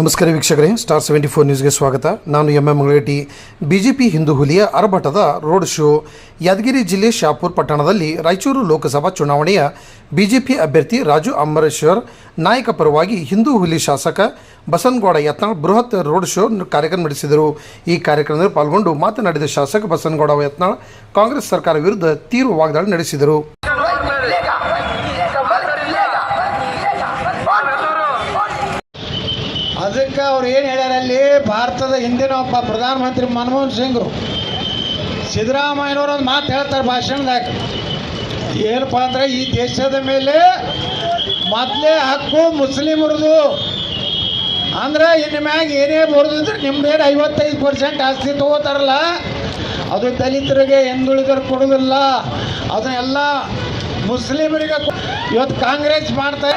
ನಮಸ್ಕಾರ ವೀಕ್ಷಕರೇ star seventy four ನ್ಯೂಸ್ಗೆ ಸ್ವಾಗತ. ನಾನು M M Mangalagatti BJP Hindu ಹುಲಿಯ ಅರಭಟದ ರೋಡ್ ಶೋ ಯಾದಗಿರಿ ಜಿಲ್ಲೆ ಶಾಪುರ್ ಪಟ್ಟಣದಲ್ಲಿ ರಾಯಚೂರು ಲೋಕಸಭಾ ಚುನಾವಣೆಯ ಬಿಜೆಪಿ ಅಭ್ಯರ್ಥಿ ರಾಜು ಅಮರೇಶ್ವರ್ ನಾಯಕ ಪರವಾಗಿ ಹಿಂದೂ ಹುಲಿ ಶಾಸಕ ಬಸನಗೌಡ ಯತ್ನಾಳ್ ಬೃಹತ್ ರೋಡ್ ಶೋ ಕಾರ್ಯಕ್ರಮ ನಡೆಸಿದರು. ಈ ಕಾರ್ಯಕ್ರಮದಲ್ಲಿ ಪಾಲ್ಗೊಂಡು ಮಾತನಾಡಿದ ಶಾಸಕ ಬಸನಗೌಡ ಯತ್ನಾಳ್, ಕಾಂಗ್ರೆಸ್ ಸರ್ಕಾರ ವಿರುದ್ಧ ತೀವ್ರ ವಾಗ್ದಾಳಿ ನಡೆಸಿದರು. ಅದಕ್ಕೆ ಅವ್ರು ಏನು ಹೇಳ್ಯಾರ ಅಲ್ಲಿ? ಭಾರತದ ಹಿಂದಿನ ಒಬ್ಬ ಪ್ರಧಾನಮಂತ್ರಿ ಮನಮೋಹನ್ ಸಿಂಗ್ರು ಸಿದ್ದರಾಮಯ್ಯನವರು ಒಂದು ಮಾತು ಹೇಳ್ತಾರೆ ಭಾಷಣದಾಗ. ಏನಪ್ಪ ಅಂದ್ರೆ ಈ ದೇಶದ ಮೇಲೆ ಮೊದಲೇ ಹಕ್ಕು ಮುಸ್ಲಿಮರದು. ಅಂದ್ರೆ ಇನ್ನು ಮ್ಯಾಗ ಏನೇ ಬರೋದಿದ್ರೆ ನಿಮ್ದೇನು ಐವತ್ತೈದು ಪರ್ಸೆಂಟ್ ಆಸ್ತಿ ತಗೋತಾರಲ್ಲ, ಅದು ದಲಿತರಿಗೆ ಹಿಂದುಳಿದರು ಕೊಡೋದಿಲ್ಲ. ಅದನ್ನೆಲ್ಲ ಮುಸ್ಲಿಮರಿಗೆ ಇವತ್ತು ಕಾಂಗ್ರೆಸ್ ಮಾಡ್ತಾ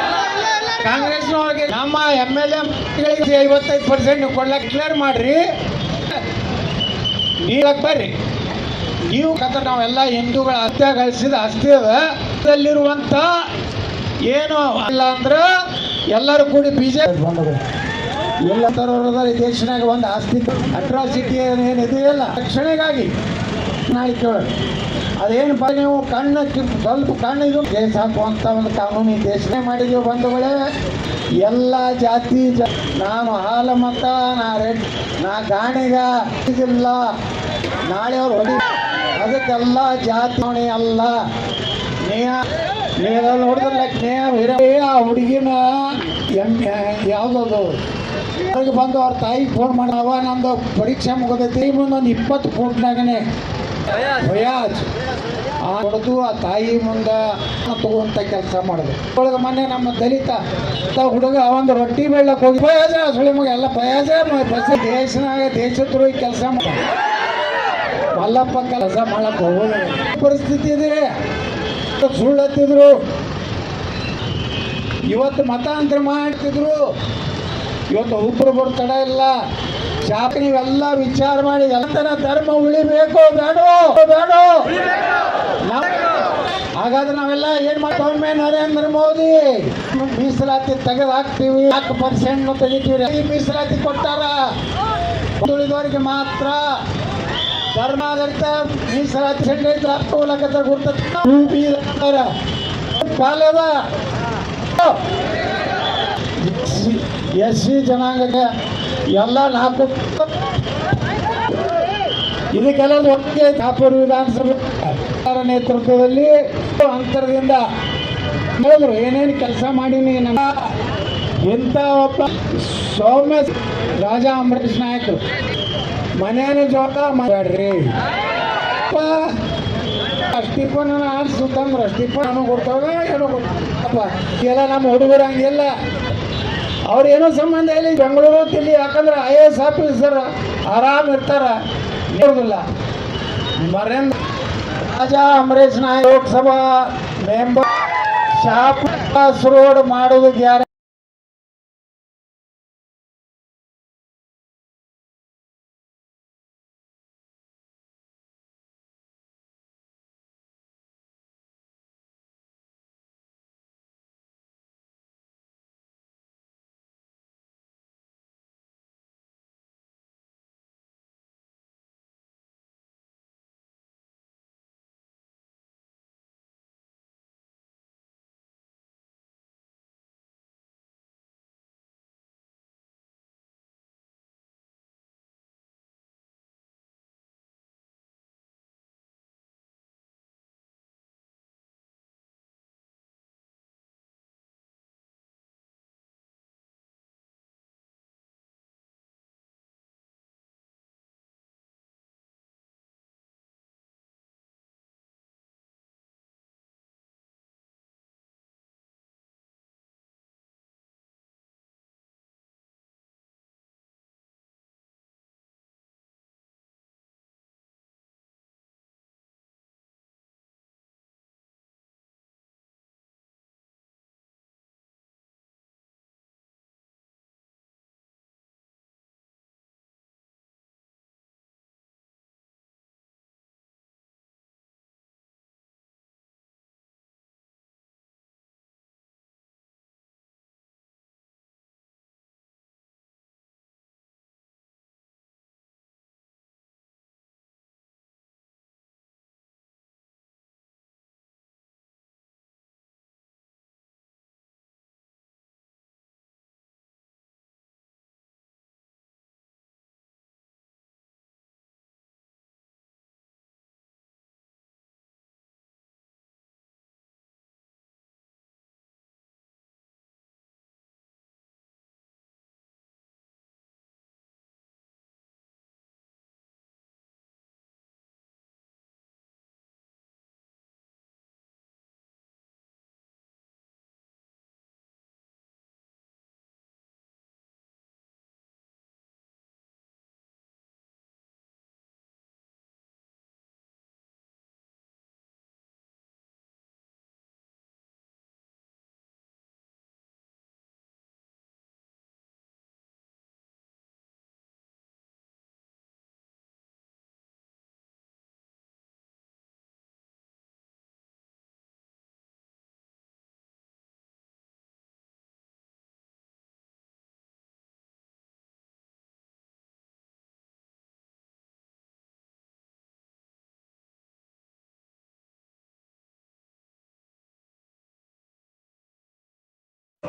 ಕಾಂಗ್ರೆಸ್ನವ್ರಿಗೆ ನಮ್ಮ ಎಂ ಎಲ್ ಎಗಳಿಗೆ ಐವತ್ತೈದು ಪರ್ಸೆಂಟ್ ಕೊಡ್ಲಕ್ಕೆ ಕ್ಲಿಯರ್ ಮಾಡ್ರಿ. ನೀವಾಗ ಬರ್ರಿ. ನೀವು ಕತ್ರ ನಾವೆಲ್ಲ ಹಿಂದೂಗಳ ಹತ್ಯೆ ಗಳಿಸಿದ ಆಸ್ತಿ ಅದಲ್ಲಿರುವಂತ ಏನು ಇಲ್ಲ ಅಂದ್ರೆ ಎಲ್ಲರೂ ಕೂಡಿ ಬಿಜೆಪಿ ಬಂದರು ಎಲ್ಲ ದೇಶನಾಗ ಒಂದು ಆಸ್ತಿ ಅಟ್ರಾಸಿಟಿ ಏನು ಇದೆಯಲ್ಲ ರಕ್ಷಣೆಗಾಗಿ ನಾಳೆ ಕೇಳಿ ಅದೇನು ಬಗ್ಗೆ ನೀವು ಕಣ್ಣು ಕಿಪ್, ಸ್ವಲ್ಪ ಕಣ್ಣಿದು ಕೇಸ್ ಹಾಕುವಂಥ ಒಂದು ಕಾನೂನು ದೇಶನೇ ಮಾಡಿದೀವಿ ಬಂಧುಗಳೇ, ಎಲ್ಲ ಜಾತಿ ನಾನು ಹಾಲ ಮತ, ನಾ ರೆಡ್, ನಾ ಗಾಣಿಗ, ಇದಿಲ್ಲ. ನಾಳೆ ಅವ್ರು ಹೊಡಿ. ಅದಕ್ಕೆಲ್ಲ ಜಾತಿ ಹೊಣೆ ಅಲ್ಲ. ನೇಹ ನೇಹ ನೋಡಿದ್ರಲ್ಲ ನೇಹ ಹಿರೇ ಆ ಹುಡುಗಿನ ಎಂ ಯಾವುದದು? ಬಂದು ಅವ್ರ ತಾಯಿಗೆ ಫೋನ್ ಮಾಡವ ನಂದು ಪರೀಕ್ಷೆ ಮುಗಿದೈತಿ ಒಂದು ಇಪ್ಪತ್ತು ಫೋಟ್ನಾಗನೆ ಭಯಾಜ್ ಆ ಹೊಡೆದು ಆ ತಾಯಿ ಮುಂದೆ ತಗೊಂತ ಕೆಲಸ ಮಾಡೋದು. ಒಳಗೆ ಮೊನ್ನೆ ನಮ್ಮ ದಲಿತ ಹುಡುಗ ಒಂದು ರೊಟ್ಟಿ ಬೆಳ್ಳಕ್ಕೆ ಹೋಗಿ ಭಯಾಜ ಸುಳಿ ಮಗ, ಎಲ್ಲ ಪಯಾಜ ಬಸ್ ದೇಶನಾಗ ದೇಶದ್ರೋಹಿ ಕೆಲಸ ಮಾಡ. ಮಲ್ಲಪ್ಪ ಕೆಲಸ ಮಾಡಕ್ಕೆ ಹೋಗೋದು ಪರಿಸ್ಥಿತಿ ಇದೆ. ಸುಳ್ಳು ಹತ್ತಿದ್ರು ಇವತ್ತು ಮತಾಂತರ ಮಾಡ್ತಿದ್ರು. ಇವತ್ತು ಒಬ್ಬರು ತಡ ಇಲ್ಲ. ಶಾಪ ನೀವೆಲ್ಲ ವಿಚಾರ ಮಾಡಿ ಎಲ್ಲತನ ಧರ್ಮ ಉಳಿಬೇಕು, ಬೇಡೋ ಬೇಡೋ. ಹಾಗಾದ್ರೆ ನಾವೆಲ್ಲ ಏನ್ ಮಾಡ್ತೊಮ್ಮೆ ನರೇಂದ್ರ ಮೋದಿ ಮೀಸಲಾತಿ ತೆಗೆದು ಹಾಕ್ತೀವಿ ನಾಲ್ಕು ಪರ್ಸೆಂಟ್ ತೆಗಿತೀವಿ. ಈ ಮೀಸಲಾತಿ ಕೊಟ್ಟಾರ? ಉಳಿದವರಿಗೆ ಮಾತ್ರ. ಧರ್ಮಾಧಾರಿತ ಮೀಸಲಾತಿ ಹತ್ತು ಲಕ್ಷ ಗುರ್ತಾರ ಕಾಲದ ಎಸ್ ಸಿ ಜನಾಂಗಕ್ಕೆ ಎಲ್ಲ ನಾಲ್ಕು ಇದಕ್ಕೆಲ್ಲ ಒಟ್ಟಿಗೆ ಕಾಪೂರು ವಿಧಾನಸಭೆ ನೇತೃತ್ವದಲ್ಲಿ ಅಂತರದಿಂದ ಹೇಳಿದ್ರು ಏನೇನು ಕೆಲಸ ಮಾಡೀನಿ ನನ್ನ ಎಂಥ ಒಬ್ಬ ಸೌಮ್ಯ ರಾಜಾ ಅಂಬರೀಷ್ ನಾಯಕರು ಮನೇನ ಜೋಟ ಮಾಡ್ರಿ ಸ್ಟಿಫನ್ ಆಡ್ಸುತ್ತಂದ್ರೆ ಅಷ್ಟಿಪ್ಪ ಏನೋ ಕೊಡ್ತಾವ ಏನೋ ಕೊಡ್ತಪ್ಪ ಎಲ್ಲ ನಮ್ಮ ಹುಡುಗರು ಹಂಗಿಲ್ಲ ಅವ್ರು ಏನೋ ಸಂಬಂಧ ಇಲ್ಲ ಬೆಂಗಳೂರು ತಿಳಿ ಯಾಕಂದ್ರೆ ಐ ಎ ಎಸ್ ಆಫೀಸರ್ ಆರಾಮ್ ಇರ್ತಾರ. ಇರೋದಿಲ್ಲ Marendra Raja Amaresh Nayak Loksabha member shop road ಮಾಡೋದು ಗ್ಯಾರ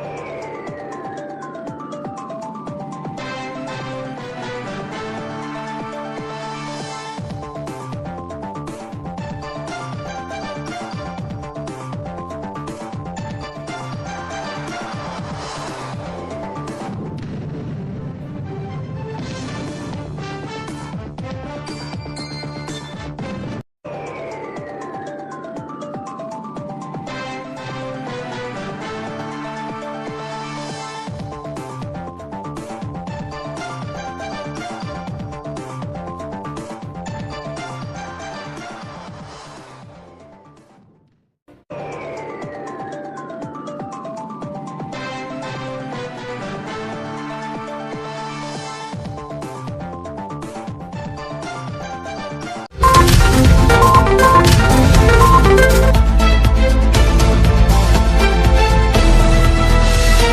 you